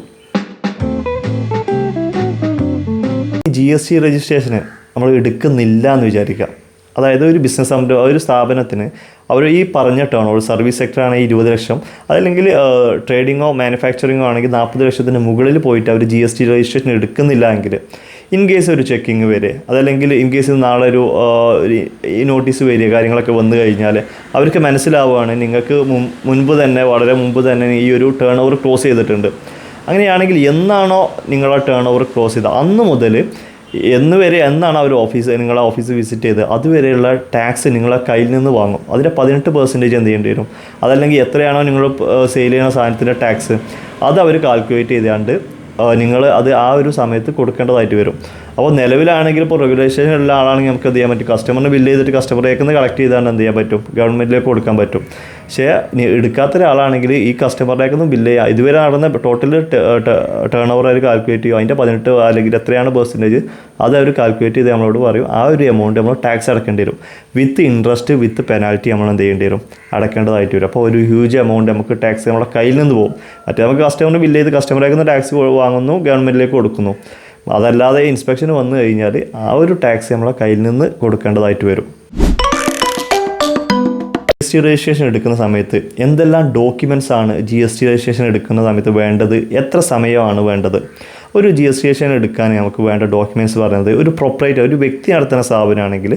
ജി എസ് ടി രജിസ്ട്രേഷന് നമ്മൾ എടുക്കുന്നില്ല എന്ന് വിചാരിക്കുക. അതായത് ഒരു ബിസിനസ് സംരംഭം ഒരു സ്ഥാപനത്തിന് അവർ ഈ പറഞ്ഞ ഓവർ സർവീസ് സെക്ടർ ആണെങ്കിൽ ഇരുപത് ലക്ഷം അതല്ലെങ്കിൽ ട്രേഡിങ്ങോ മാനുഫാക്ചറിങ്ങോ ആണെങ്കിൽ നാൽപ്പത് ലക്ഷത്തിന് മുകളിൽ പോയിട്ട് അവർ ജി എസ് ടി രജിസ്ട്രേഷൻ എടുക്കുന്നില്ല എങ്കിൽ ഇൻ കേസ് ഒരു ചെക്കിങ് വരെ. അതല്ലെങ്കിൽ ഇൻ കേസ് നാളെ ഒരു നോട്ടീസ് വരിക കാര്യങ്ങളൊക്കെ വന്നു കഴിഞ്ഞാൽ അവർക്ക് മനസ്സിലാവുകയാണ് നിങ്ങൾക്ക് മുൻപ് തന്നെ വളരെ മുമ്പ് തന്നെ ഈ ഒരു ടേൺ ഓവർ ക്ലോസ് ചെയ്തിട്ടുണ്ട്. അങ്ങനെയാണെങ്കിൽ എന്നാണോ നിങ്ങളെ ടേൺ ഓവർ ക്ലോസ് ചെയ്തത്? അന്ന് മുതൽ എന്ന് വരെ എന്നാണ് അവർ ഓഫീസ് നിങ്ങളെ ഓഫീസ് വിസിറ്റ് ചെയ്ത് അതുവരെയുള്ള ടാക്സ് നിങ്ങളെ കയ്യിൽ നിന്ന് വാങ്ങും. അതിന്റെ പതിനെട്ട് പെർസെന്റേജ് എന്ത് ചെയ്യേണ്ടി വരും? അതല്ലെങ്കിൽ എത്രയാണോ നിങ്ങൾ സെയിൽ ചെയ്യുന്ന സാധനത്തിന്റെ ടാക്സ് അത് അവർ കാൽക്കുലേറ്റ് ചെയ്താണ്ട് നിങ്ങൾ അത് ആ ഒരു സമയത്ത് കൊടുക്കേണ്ടതായിട്ട് വരും. അപ്പോൾ നിലവിലാണെങ്കിൽ ഇപ്പോൾ റെഗുലേഷൻ ഉള്ള ആളാണെങ്കിൽ നമുക്ക് എന്ത് ചെയ്യാൻ പറ്റും? കസ്റ്റമറിന് ബില്ല് ചെയ്തിട്ട് കസ്റ്റമറേക്ക് നിന്ന് കളക്ട് ചെയ്താണ് എന്ത് ചെയ്യാൻ പറ്റും? ഗവൺമെന്റിലേക്ക് കൊടുക്കാൻ പറ്റും. പക്ഷേ എടുക്കാത്ത ഒരാളാണെങ്കിൽ ഈ കസ്റ്റമറിലേക്കൊന്നും ബില്ല് ചെയ്യുക ഇതുവരെ നടന്ന ടോട്ടൽ ടേൺ ഓവർ അവർ കാൽക്കുലേറ്റ് ചെയ്യും. അതിന്റെ പതിനെട്ട് അല്ലെങ്കിൽ എത്രയാണ് പെർസെന്റേജ് അത് അവർ കാൽക്കുലേറ്റ് ചെയ്ത് നമ്മളോട് പറയും. ആ ഒരു എമൗണ്ട് നമ്മൾ ടാക്സ് അടക്കേണ്ടി വരും. വിത്ത് ഇൻട്രസ്റ്റ് വിത്ത് പെനാൽറ്റി നമ്മൾ എന്ത് ചെയ്യേണ്ടി വരും? അടക്കേണ്ടതായിട്ട് വരും. അപ്പോൾ ഒരു ഹ്യൂജ് എമൗണ്ട് നമുക്ക് ടാക്സ് നമ്മുടെ കയ്യിൽ നിന്ന് പോകും. മറ്റേ നമുക്ക് കസ്റ്റമറിന് ബില്ല് ചെയ്ത് കസ്റ്റമറേക്ക് ടാക്സ് വാങ്ങുന്നു ഗവൺമെന്റിലേക്ക് കൊടുക്കുന്നു. അതല്ലാതെ ഇൻസ്പെക്ഷൻ വന്നു കഴിഞ്ഞാൽ ആ ഒരു ടാക്സ് നമ്മളെ കയ്യിൽ നിന്ന് കൊടുക്കേണ്ടതായിട്ട് വരും. എസ് ടി രജിസ്ട്രേഷൻ എടുക്കുന്ന സമയത്ത് എന്തെല്ലാം ഡോക്യുമെന്റ്സ് ആണ് ജി എസ് ടി രജിസ്ട്രേഷൻ എടുക്കുന്ന സമയത്ത് വേണ്ടത്? എത്ര സമയമാണ് വേണ്ടത്? ഒരു ജി എസ് രജിസ്ട്രേഷൻ എടുക്കാൻ നമുക്ക് വേണ്ട ഡോക്യുമെന്റ്സ് പറയുന്നത് ഒരു പ്രൊപ്പറേറ്റർ ഒരു വ്യക്തി നടത്തുന്ന സ്ഥാപനമാണെങ്കിൽ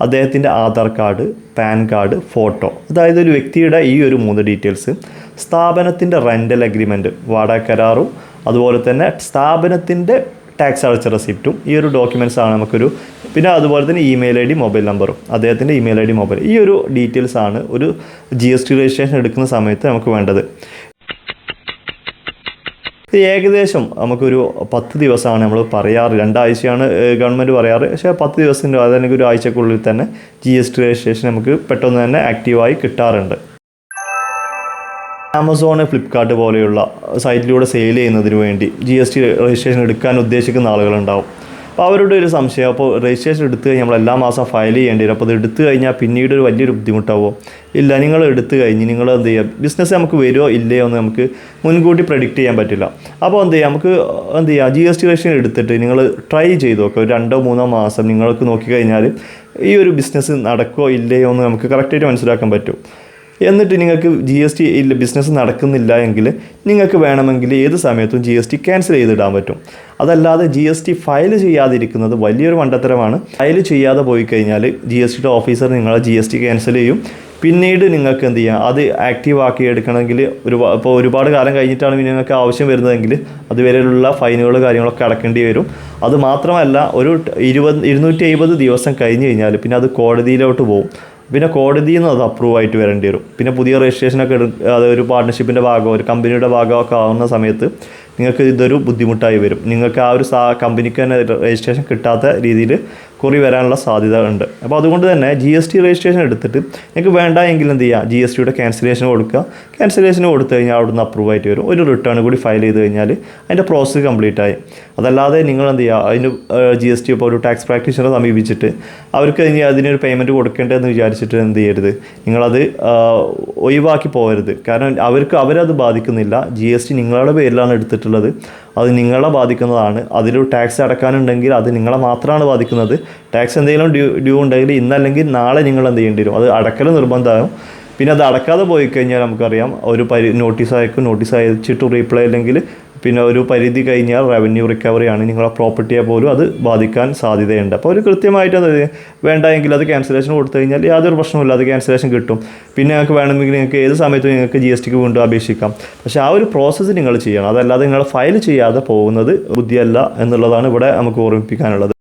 അദ്ദേഹത്തിന്റെ Aadhaar card PAN card photo അതായത് ഒരു വ്യക്തിയുടെ ഈ ഒരു മൂന്ന് ഡീറ്റെയിൽസ് സ്ഥാപനത്തിന്റെ റെന്റൽ അഗ്രിമെന്റ് വാടക കരാറും അതുപോലെ തന്നെ സ്ഥാപനത്തിന്റെ ടാക്സ് അടച്ച റെസിപ്റ്റും ഈ ഒരു ഡോക്യുമെന്റ്സ് ആണ് നമുക്കൊരു പിന്നെ അതുപോലെ തന്നെ ഇമെയിൽ ഐ ഡി മൊബൈൽ നമ്പറും അദ്ദേഹത്തിന്റെ ഇമെയിൽ ഐ ഡി മൊബൈൽ ഈ ഒരു ഡീറ്റെയിൽസ് ആണ് ഒരു ജി എസ് ടി രജിസ്ട്രേഷൻ എടുക്കുന്ന സമയത്ത് നമുക്ക് വേണ്ടത്. ഏകദേശം നമുക്കൊരു പത്ത് ദിവസമാണ് നമ്മൾ പറയാറ്. രണ്ടാഴ്ചയാണ് ഗവൺമെന്റ് പറയാറ്. പക്ഷേ പത്ത് ദിവസത്തിന്റെ അതല്ലെങ്കിൽ ഒരു ആഴ്ചക്കുള്ളിൽ തന്നെ ജി എസ് ടി രജിസ്ട്രേഷൻ നമുക്ക് പെട്ടെന്ന് തന്നെ ആക്റ്റീവായി കിട്ടാറുണ്ട്. ആമസോൺ ഫ്ലിപ്കാർട്ട് പോലെയുള്ള സൈറ്റിലൂടെ സെയിൽ ചെയ്യുന്നതിന് വേണ്ടി ജി എസ് ടി രജിസ്ട്രേഷൻ എടുക്കാൻ ഉദ്ദേശിക്കുന്ന ആളുകളുണ്ടാവും. അപ്പോൾ അവരുടെ ഒരു സംശയം അപ്പോൾ രജിസ്ട്രേഷൻ എടുത്തു കഴിഞ്ഞാൽ നമ്മൾ എല്ലാ മാസം ഫയൽ ചെയ്യേണ്ടി വരും. അപ്പോൾ അത് എടുത്തു കഴിഞ്ഞാൽ പിന്നീട് ഒരു വലിയൊരു ബുദ്ധിമുട്ടാവോ? ഇല്ല നിങ്ങൾ എടുത്തു കഴിഞ്ഞ് നിങ്ങൾ എന്ത് ചെയ്യുക ബിസിനസ് നമുക്ക് വരുമോ ഇല്ലയോ എന്ന് നമുക്ക് മുൻകൂട്ടി പ്രഡിക്റ്റ് ചെയ്യാൻ പറ്റില്ല. അപ്പോൾ എന്ത് ചെയ്യുക നമുക്ക് എന്ത് ചെയ്യുക ജി എസ് ടി രജിസ്ട്രേഷൻ എടുത്തിട്ട് നിങ്ങൾ ട്രൈ ചെയ്ത് നോക്കുക ഒരു രണ്ടോ മൂന്നോ മാസം നിങ്ങൾക്ക് നോക്കിക്കഴിഞ്ഞാൽ ഈ ഒരു ബിസിനസ് നടക്കുമോ ഇല്ലയോ എന്ന് നമുക്ക് കറക്റ്റായിട്ട് മനസ്സിലാക്കാൻ പറ്റും. എന്നിട്ട് നിങ്ങൾക്ക് ജി എസ് ടി ഇല്ല ബിസിനസ് നടക്കുന്നില്ല എങ്കിൽ നിങ്ങൾക്ക് വേണമെങ്കിൽ ഏത് സമയത്തും ജി എസ് ടി ക്യാൻസൽ ചെയ്തിടാൻ പറ്റും. അതല്ലാതെ ജി എസ് ടി ഫയൽ ചെയ്യാതിരിക്കുന്നത് വലിയൊരു മണ്ടത്തരമാണ്. ഫയൽ ചെയ്യാതെ പോയി കഴിഞ്ഞാൽ ജി എസ് ടിയുടെ ഓഫീസർ നിങ്ങളെ ജി എസ് ടി ക്യാൻസൽ ചെയ്യും. പിന്നീട് നിങ്ങൾക്ക് എന്ത് ചെയ്യാം? അത് ആക്റ്റീവ് ആക്കി എടുക്കണമെങ്കിൽ ഒരു ഇപ്പോൾ ഒരുപാട് കാലം കഴിഞ്ഞിട്ടാണ് പിന്നെ നിങ്ങൾക്ക് ആവശ്യം വരുന്നതെങ്കിൽ അതുവരെയുള്ള ഫൈനുകൾ കാര്യങ്ങളൊക്കെ അടക്കേണ്ടി വരും. അത് മാത്രമല്ല ഒരു ഇരുപത് ഇരുന്നൂറ്റി ദിവസം കഴിഞ്ഞ് കഴിഞ്ഞാൽ പിന്നെ അത് കോടതിയിലോട്ട് പോകും പിന്നെ കോടതിയിൽ നിന്ന് അത് അപ്രൂവ് ആയിട്ട് വരേണ്ടി വരും. പിന്നെ പുതിയ രജിസ്ട്രേഷനൊക്കെ അത് ഒരു പാർട്ട്ണർഷിപ്പിന്റെ ഭാഗമോ ഒരു കമ്പനിയുടെ ഭാഗമൊക്കെ ആവുന്ന സമയത്ത് നിങ്ങൾക്ക് ഇതൊരു ബുദ്ധിമുട്ടായി വരും. നിങ്ങൾക്ക് ആ ഒരു സാ കമ്പനിക്ക് തന്നെ രജിസ്ട്രേഷൻ കിട്ടാത്ത രീതിയിൽ കുറി വരാനുള്ള സാധ്യത ഉണ്ട്. അപ്പോൾ അതുകൊണ്ട് തന്നെ ജി എസ് ടി രജിസ്ട്രേഷൻ എടുത്തിട്ട് നിങ്ങൾക്ക് വേണ്ട എങ്കിൽ എന്ത് ചെയ്യുക? ജി എസ് ടിയുടെ ക്യാൻസലേഷൻ കൊടുക്കുക. ക്യാൻസലേഷൻ കൊടുത്തു കഴിഞ്ഞാൽ അവിടുന്ന് അപ്രൂവ് ആയിട്ട് വരും. ഒരു റിട്ടേൺ കൂടി ഫയൽ ചെയ്ത് കഴിഞ്ഞാൽ അതിന്റെ പ്രോസസ്സ് കംപ്ലീറ്റ് ആയി. അതല്ലാതെ നിങ്ങൾ എന്ത് ചെയ്യുക? അതിന് ജി എസ് ടി ഇപ്പോൾ ഒരു ടാക്സ് പ്രാക്ടീഷണറെ സമീപിച്ചിട്ട് അവർക്ക് ഇനി അതിനൊരു പേയ്മെന്റ് കൊടുക്കേണ്ടതെന്ന് വിചാരിച്ചിട്ട് എന്ത് ചെയ്യരുത്? നിങ്ങളത് ഒഴിവാക്കി പോകരുത്. കാരണം അവർക്ക് അവരത് ബാധിക്കുന്നില്ല. ജി എസ് ടി നിങ്ങളുടെ പേരിലാണ് എടുത്തിട്ടുള്ളത്. അത് നിങ്ങളെ ബാധിക്കുന്നതാണ്. അതിൽ ടാക്സ് അടക്കാനുണ്ടെങ്കിൽ അത് നിങ്ങളെ മാത്രമാണ് ബാധിക്കുന്നത്. ടാക്സ് എന്തെങ്കിലും ഡ്യൂ ഡ്യൂ ഉണ്ടെങ്കിൽ ഇന്നല്ലെങ്കിൽ നാളെ നിങ്ങൾ എന്ത് ചെയ്യേണ്ടി വരും? അത് അടക്കൽ നിർബന്ധമാകും. പിന്നെ അത് അടക്കാതെ പോയി കഴിഞ്ഞാൽ നമുക്കറിയാം ഒരു പരി നോട്ടീസ് അയക്കും. നോട്ടീസ് അയച്ചിട്ട് റീപ്ലൈ അല്ലെങ്കിൽ പിന്നെ ഒരു പരിധി കഴിഞ്ഞാൽ റവന്യൂ റിക്കവറി ആണ്. നിങ്ങളെ പ്രോപ്പർട്ടിയെ പോലും അത് ബാധിക്കാൻ സാധ്യതയുണ്ട്. അപ്പോൾ ഒരു കൃത്യമായിട്ട് അത് വേണ്ട എങ്കിൽ അത് ക്യാൻസലേഷൻ കൊടുത്തു കഴിഞ്ഞാൽ യാതൊരു പ്രശ്നവുമില്ല. അത് ക്യാൻസലേഷൻ കിട്ടും. പിന്നെ നിങ്ങൾക്ക് വേണമെങ്കിൽ നിങ്ങൾക്ക് ഏത് സമയത്തും നിങ്ങൾക്ക് ജി എസ് ടിക്ക് വീണ്ടും അപേക്ഷിക്കാം. പക്ഷേ ആ ഒരു പ്രോസസ്സ് നിങ്ങൾ ചെയ്യണം. അതല്ലാതെ നിങ്ങൾ ഫയൽ ചെയ്യാതെ പോകുന്നത് ബുദ്ധിയല്ല എന്നുള്ളതാണ് ഇവിടെ നമുക്ക് ഓർമ്മിപ്പിക്കാനുള്ളത്.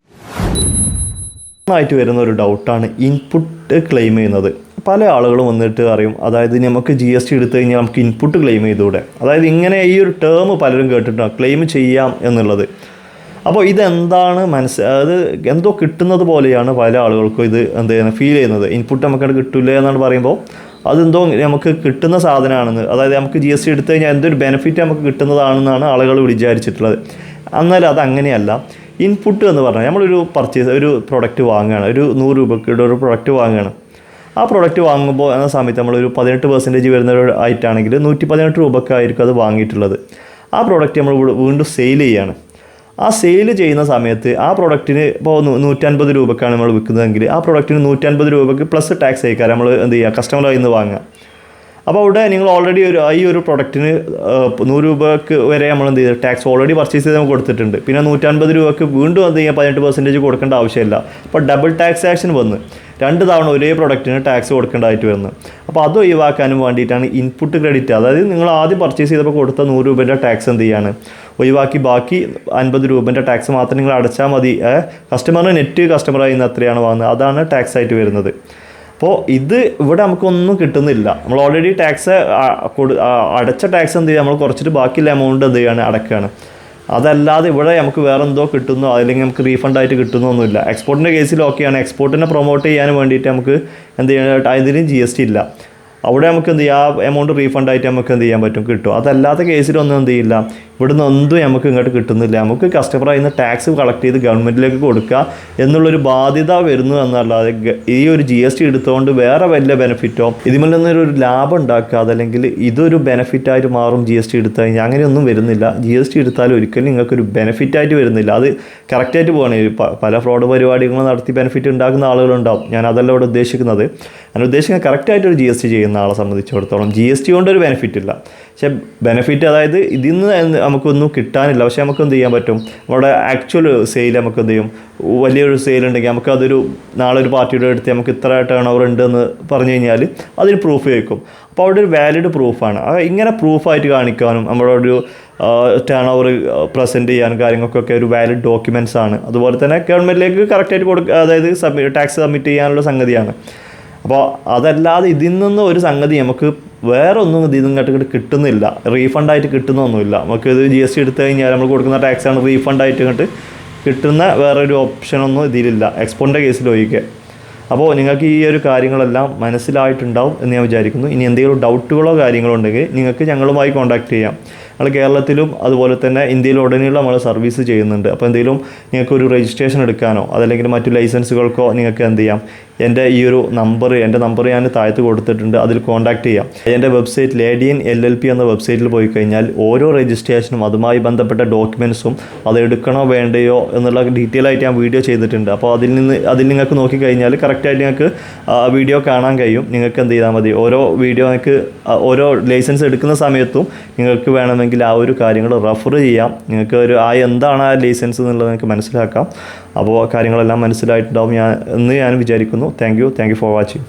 ആയിട്ട് വരുന്ന ഒരു ഡൗട്ടാണ് ഇൻപുട്ട് ക്ലെയിം ചെയ്യുന്നത്. പല ആളുകളും വന്നിട്ട് അറിയും. അതായത് നമുക്ക് ജി എസ് ടി എടുത്തു കഴിഞ്ഞാൽ നമുക്ക് ഇൻപുട്ട് ക്ലെയിം ചെയ്തുകൂടെ? അതായത് ഇങ്ങനെ ഈ ഒരു ടേം പലരും കേട്ടിട്ടുണ്ട്? ക്ലെയിം ചെയ്യാം എന്നുള്ളത്. അപ്പോൾ ഇതെന്താണ് മനസ്സ് അത് എന്തോ കിട്ടുന്നത് പോലെയാണ് പല ആളുകൾക്കും ഇത് എന്ത് ചെയ്യുന്നത്? ഫീൽ ചെയ്യുന്നത്. ഇൻപുട്ട് നമുക്കത് കിട്ടില്ല എന്നാണ് പറയുമ്പോൾ അതെന്തോ നമുക്ക് കിട്ടുന്ന സാധനമാണെന്ന്. അതായത് നമുക്ക് ജി എസ് ടി എടുത്തു കഴിഞ്ഞാൽ എന്തൊരു ബെനിഫിറ്റ് നമുക്ക് കിട്ടുന്നതാണെന്നാണ് ആളുകൾ വിചാരിച്ചിട്ടുള്ളത്. എന്നാൽ അത് അങ്ങനെയല്ല. ഇൻപുട്ട് എന്ന് പറഞ്ഞാൽ നമ്മളൊരു പർച്ചേസ് ഒരു പ്രൊഡക്റ്റ് വാങ്ങുകയാണ്. ഒരു നൂറ് രൂപയുടെ ഒരു പ്രൊഡക്റ്റ് വാങ്ങുകയാണ്. ആ പ്രൊഡക്റ്റ് വാങ്ങുമ്പോൾ എന്ന സമയത്ത് നമ്മളൊരു പതിനെട്ട് പെർസെന്റേജ് വരുന്ന ഒരു ആയിട്ടാണെങ്കിൽ നൂറ്റി പതിനെട്ട് രൂപക്കായിരിക്കും അത് വാങ്ങിയിട്ടുള്ളത്. ആ പ്രൊഡക്റ്റ് നമ്മൾ വീണ്ടും സെയിൽ ചെയ്യുകയാണ്. ആ സെയിൽ ചെയ്യുന്ന സമയത്ത് ആ പ്രൊഡക്റ്റിന് ഇപ്പോൾ നൂറ്റൻപത് രൂപക്കാണ് നമ്മൾ വിൽക്കുന്നതെങ്കിൽ ആ പ്രൊഡക്റ്റിന് നൂറ്റൻപത് രൂപയ്ക്ക് പ്ലസ് ടാക്സ് അയക്കാറ് നമ്മൾ എന്ത് ചെയ്യുക? കസ്റ്റമർ കയ്യിൽ നിന്ന് വാങ്ങുക. അപ്പോൾ അവിടെ നിങ്ങൾ ഓൾറെഡി ഒരു ഈ ഒരു പ്രൊഡക്റ്റിന് നൂറ് രൂപക്ക് വരെ നമ്മൾ എന്ത് ചെയ്തു? ടാക്സ് ഓൾറെഡി പർച്ചേസ് ചെയ്ത് നമുക്ക് കൊടുത്തിട്ടുണ്ട്. പിന്നെ നൂറ്റൻപത് രൂപക്ക് വീണ്ടും എന്ത് ചെയ്യുക പതിനെട്ട് പെർസെന്റേജ് കൊടുക്കേണ്ട ആവശ്യമില്ല. അപ്പോൾ ഡബിൾ ടാക്സ് ആക്ഷൻ വന്ന്. രണ്ട് തവണ ഒരേ പ്രൊഡക്റ്റിന് ടാക്സ് കൊടുക്കേണ്ടതായിട്ട് വരുന്നു അപ്പോൾ അത് ഒഴിവാക്കാനും വേണ്ടിയിട്ടാണ് ഇൻപുട്ട് ക്രെഡിറ്റ് അതായത് നിങ്ങൾ ആദ്യം പർച്ചേസ് ചെയ്തപ്പോൾ കൊടുത്ത നൂറ് രൂപേന്റെ ടാക്സ് എന്ത് ചെയ്യാണ്? ഒഴിവാക്കി ബാക്കി അൻപത് രൂപേന്റെ ടാക്സ് മാത്രം നിങ്ങൾ അടച്ചാൽ മതി. കസ്റ്റമറിന് നെറ്റ് കസ്റ്റമറായി നിന്ന് എത്രയാണ് വാങ്ങുന്നത്. അതാണ് ടാക്സ് ആയിട്ട് വരുന്നത്. അപ്പോൾ ഇത് ഇവിടെ നമുക്കൊന്നും കിട്ടുന്നില്ല. നമ്മൾ ഓൾറെഡി ടാക്സ് അടച്ച ടാക്സ് എന്ത് ചെയ്യുക നമ്മൾ കുറച്ചിട്ട് ബാക്കിയുള്ള എമൗണ്ട് എന്ത് ചെയ്യാണ്? അടക്കുകയാണ് അതല്ലാതെ ഇവിടെ നമുക്ക് വേറെ എന്തോ കിട്ടുന്നോ അല്ലെങ്കിൽ നമുക്ക് റീഫണ്ട് ആയിട്ട് കിട്ടുന്നൊന്നുമില്ല. എക്സ്പോർട്ടിന്റെ കേസിൽ ഓക്കെയാണ് എക്സ്പോർട്ടിനെ പ്രൊമോട്ട് ചെയ്യാൻ വേണ്ടിയിട്ട് നമുക്ക് എന്ത് ചെയ്യണം? അതിന് ജി എസ് ടി ഇല്ല. അവിടെ നമുക്ക് എന്ത് ചെയ്യാം? ആ എമൗണ്ട് റീഫണ്ട് ആയിട്ട് നമുക്ക് എന്ത് ചെയ്യാൻ പറ്റും? കിട്ടും. അതല്ലാത്ത കേസിലൊന്നും എന്ത് ചെയ്യില്ല. ഇവിടുന്ന് ഒന്നും നമുക്ക് ഇങ്ങോട്ട് കിട്ടുന്നില്ല. നമുക്ക് കസ്റ്റമർ നിന്ന് ടാക്സ് കളക്ട് ചെയ്ത് ഗവൺമെന്റിലേക്ക് കൊടുക്കുക എന്നുള്ളൊരു ബാധ്യത വരുന്നു എന്നല്ലാതെ ഈ ഒരു ജി എസ് ടി എടുത്തുകൊണ്ട് വേറെ വലിയ ബെനിഫിറ്റോ ഇതിൽ നിന്നൊരു ലാഭം ഉണ്ടാക്കുക അതല്ലെങ്കിൽ ഇതൊരു ബെനിഫിറ്റായിട്ട് മാറും ജി എസ് ടി എടുത്തു കഴിഞ്ഞാൽ. അങ്ങനെയൊന്നും വരുന്നില്ല. ജി എസ് ടി എടുത്താലും ഒരിക്കലും നിങ്ങൾക്കൊരു ബെനിഫിറ്റായിട്ട് വരുന്നില്ല. അത് കറക്റ്റായിട്ട് പോകണം പല ഫ്രോഡ് പരിപാടികളും നടത്തി ബെനിഫിറ്റ് ഉണ്ടാക്കുന്ന ആളുകളുണ്ടാവും. ഞാൻ അതല്ല ഇവിടെ ഉദ്ദേശിക്കുന്നത്. ഞാൻ ഉദ്ദേശിക്കുന്നത് കറക്റ്റായിട്ട് ഒരു ജി എസ് ടി ചെയ്യുന്ന ആളെ സംബന്ധിച്ചിടത്തോളം ജി എസ് ടി കൊണ്ടൊരു ബെനിഫിറ്റ് ഇല്ല. പക്ഷേ ബെനിഫിറ്റ് അതായത് ഇതിൽ നിന്ന് നമുക്കൊന്നും കിട്ടാനില്ല. പക്ഷേ നമുക്ക് എന്ത് ചെയ്യാൻ പറ്റും? നമ്മുടെ ആക്ച്വൽ സെയിൽ നമുക്ക് എന്ത് ചെയ്യും? വലിയൊരു സെയിൽ ഉണ്ടെങ്കിൽ നമുക്ക് അതൊരു നാളെ ഒരു പാർട്ടിയുടെ അടുത്ത് നമുക്ക് ഇത്ര ടേൺ ഓവർ ഉണ്ടെന്ന് പറഞ്ഞു കഴിഞ്ഞാൽ അതിന് പ്രൂഫ് ചോദിക്കും അപ്പോൾ അവിടെ ഒരു വാലിഡ് പ്രൂഫാണ് ഇങ്ങനെ പ്രൂഫായിട്ട് കാണിക്കാനും നമ്മുടെ ഒരു ടേൺ ഓവർ പ്രസന്റ് ചെയ്യാനും കാര്യങ്ങൾക്കൊക്കെ ഒരു വാലിഡ് ഡോക്യുമെന്റ്സ് ആണ്. അതുപോലെ തന്നെ ഗവൺമെന്റിലേക്ക് കറക്റ്റായിട്ട് കൊടുക്കുക അതായത് സബ്മി ടാക്സ് സബ്മിറ്റ് ചെയ്യാനുള്ള സംഗതിയാണ്. അപ്പോൾ അതല്ലാതെ ഇതിൽ നിന്ന് ഒരു സംഗതി നമുക്ക് വേറെ ഒന്നും ഇതിൽ നിന്ന് ഇങ്ങോട്ട് കിട്ടുന്നില്ല. റീഫണ്ടായിട്ട് കിട്ടുന്നൊന്നുമില്ല. നമുക്ക് ഇത് ജി എസ് ടി എടുത്തു കഴിഞ്ഞാൽ നമ്മൾ കൊടുക്കുന്ന ടാക്സാണ് റീഫണ്ടായിട്ട് ഇങ്ങോട്ട് കിട്ടുന്ന വേറൊരു ഓപ്ഷനൊന്നും ഇതിലില്ല. എക്സ്പോണിന്റെ കേസിൽ ഒഴികെ. അപ്പോൾ നിങ്ങൾക്ക് ഈ ഒരു കാര്യങ്ങളെല്ലാം മനസ്സിലായിട്ടുണ്ടാവും എന്ന് ഞാൻ വിചാരിക്കുന്നു. ഇനി എന്തെങ്കിലും ഡൗട്ടുകളോ കാര്യങ്ങളോ ഉണ്ടെങ്കിൽ നിങ്ങൾക്ക് ഞങ്ങളുമായി കോൺടാക്ട് ചെയ്യാം. ഞങ്ങൾ കേരളത്തിലും അതുപോലെ തന്നെ ഇന്ത്യയിൽ ഉടനീളം നമ്മൾ സർവീസ് ചെയ്യുന്നുണ്ട്. അപ്പോൾ എന്തെങ്കിലും നിങ്ങൾക്ക് ഒരു രജിസ്ട്രേഷൻ എടുക്കാനോ അതല്ലെങ്കിൽ മറ്റു ലൈസൻസുകൾക്കോ നിങ്ങൾക്ക് എന്ത് ചെയ്യാം? എന്റെ ഈ ഒരു നമ്പർ എന്റെ നമ്പർ ഞാൻ താഴത്ത് കൊടുത്തിട്ടുണ്ട്. അതിൽ കോൺടാക്ട് ചെയ്യാം. എന്റെ വെബ്സൈറ്റ് ലേഡിയൻ എൽ എൽ പി എന്ന വെബ്സൈറ്റിൽ പോയി കഴിഞ്ഞാൽ ഓരോ രജിസ്ട്രേഷനും അതുമായി ബന്ധപ്പെട്ട ഡോക്യുമെൻസും അത് എടുക്കണോ വേണ്ടയോ എന്നുള്ള ഡീറ്റെയിൽ ആയിട്ട് ഞാൻ വീഡിയോ ചെയ്തിട്ടുണ്ട്. അപ്പോൾ അതിൽ നിന്ന് അതിൽ നിങ്ങൾക്ക് നോക്കിക്കഴിഞ്ഞാൽ കറക്റ്റായിട്ട് നിങ്ങൾക്ക് വീഡിയോ കാണാൻ കഴിയും. നിങ്ങൾക്ക് എന്ത് ചെയ്താൽ മതി? ഓരോ വീഡിയോ നിങ്ങൾക്ക് ഓരോ ലൈസൻസ് എടുക്കുന്ന സമയത്തും നിങ്ങൾക്ക് വേണമെങ്കിൽ ആ ഒരു കാര്യങ്ങൾ റെഫർ ചെയ്യാം. നിങ്ങൾക്ക് ഒരു ആ എന്താണ് ആ ലൈസൻസ് എന്നുള്ളത് നിങ്ങൾക്ക് മനസ്സിലാക്കാം. അപ്പോൾ കാര്യങ്ങളെല്ലാം മനസ്സിലായിട്ടുണ്ടാവും ഞാൻ എന്ന് ഞാൻ വിചാരിക്കുന്നു. Thank you thank you for watching